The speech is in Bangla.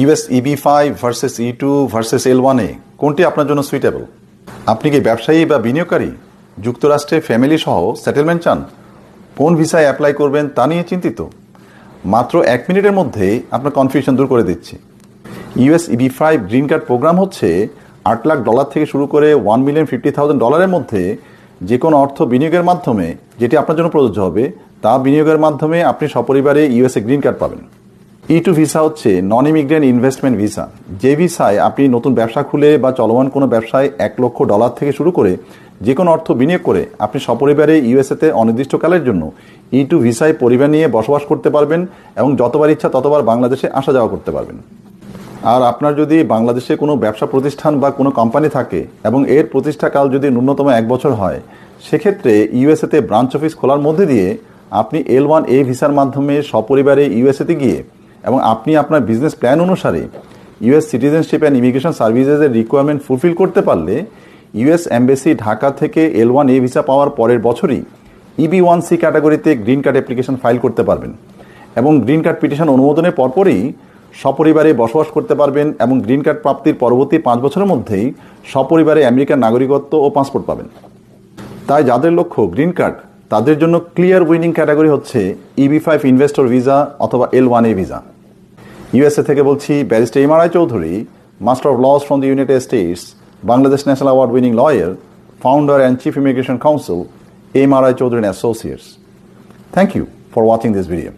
US EB five versus E two versus L ওয়ানে কোনটি আপনার জন্য সুইটেবল আপনি কি ব্যবসায়ী বা বিনিয়োগকারী? যুক্তরাষ্ট্রে ফ্যামিলি সহ সেটেলমেন্ট চান? কোন ভিসায় অ্যাপ্লাই করবেন তা নিয়ে চিন্তিত? মাত্র এক মিনিটের মধ্যে আপনার কনফিউশন দূর করে দিচ্ছি। US EB five green card program হচ্ছে আট লাখ ডলার থেকে শুরু করে ওয়ান মিলিয়ন ফিফটি থাউজেন্ড ডলারের মধ্যে যে কোনো অর্থ বিনিয়োগের মাধ্যমে যেটি আপনার জন্য প্রযোজ্য হবে, তা বিনিয়োগের মাধ্যমে আপনি সপরিবারে ইউএসএ গ্রিন কার্ড পাবেন। ই টু ভিসা হচ্ছে নন ইমিগ্রেন্ট ইনভেস্টমেন্ট ভিসা যে ভিসায় আপনি নতুন ব্যবসা খুলে বা চলমান কোনো ব্যবসায় এক লক্ষ ডলার থেকে শুরু করে যে কোনো অর্থ বিনিয়োগ করে আপনি সপরিবারে ইউএসএতে অনির্দিষ্টকালের জন্য ই টু ভিসায় পরিবার নিয়ে বসবাস করতে পারবেন এবং যতবার ইচ্ছা ততবার বাংলাদেশে আসা যাওয়া করতে পারবেন। আর আপনার যদি বাংলাদেশে কোনো ব্যবসা প্রতিষ্ঠান বা কোনো কোম্পানি থাকে এবং এর প্রতিষ্ঠাকাল যদি ন্যূনতম এক বছর হয়, সেক্ষেত্রে ইউএসএতে ব্রাঞ্চ অফিস খোলার মধ্যে দিয়ে আপনি এল ওয়ান এ ভিসার মাধ্যমে সপরিবারে ইউএসএতে গিয়ে এবং আপনি আপনার বিজনেস প্ল্যান অনুসারে ইউএস সিটিজেনশিপ অ্যান্ড ইমিগ্রেশন সার্ভিসেসের রিকোয়ারমেন্ট ফুলফিল করতে পারলে ইউএস এমবেসি ঢাকা থেকে এল ওয়ান এ ভিসা পাওয়ার পরের বছরই ইবি ওয়ান সি ক্যাটাগরিতে গ্রিন কার্ড অ্যাপ্লিকেশন ফাইল করতে পারবেন এবং গ্রিন কার্ড পিটিশন অনুমোদনের পরপরই সপরিবারে বসবাস করতে পারবেন এবং গ্রিন কার্ড প্রাপ্তির পরবর্তী পাঁচ বছরের মধ্যেই সপরিবারে আমেরিকার নাগরিকত্ব ও পাসপোর্ট পাবেন। তাই যাদের লক্ষ্য গ্রিন কার্ড তাদের জন্য ক্লিয়ার উইনিং ক্যাটাগরি হচ্ছে ইবি ফাইভ ইনভেস্টর ভিসা অথবা L one A visa USA থেকে বলছি barrister Imarai Chowdhury master of laws from the United States Bangladesh national award winning lawyer founder and chief immigration counsel M R I Chowdhury associates thank you for watching this video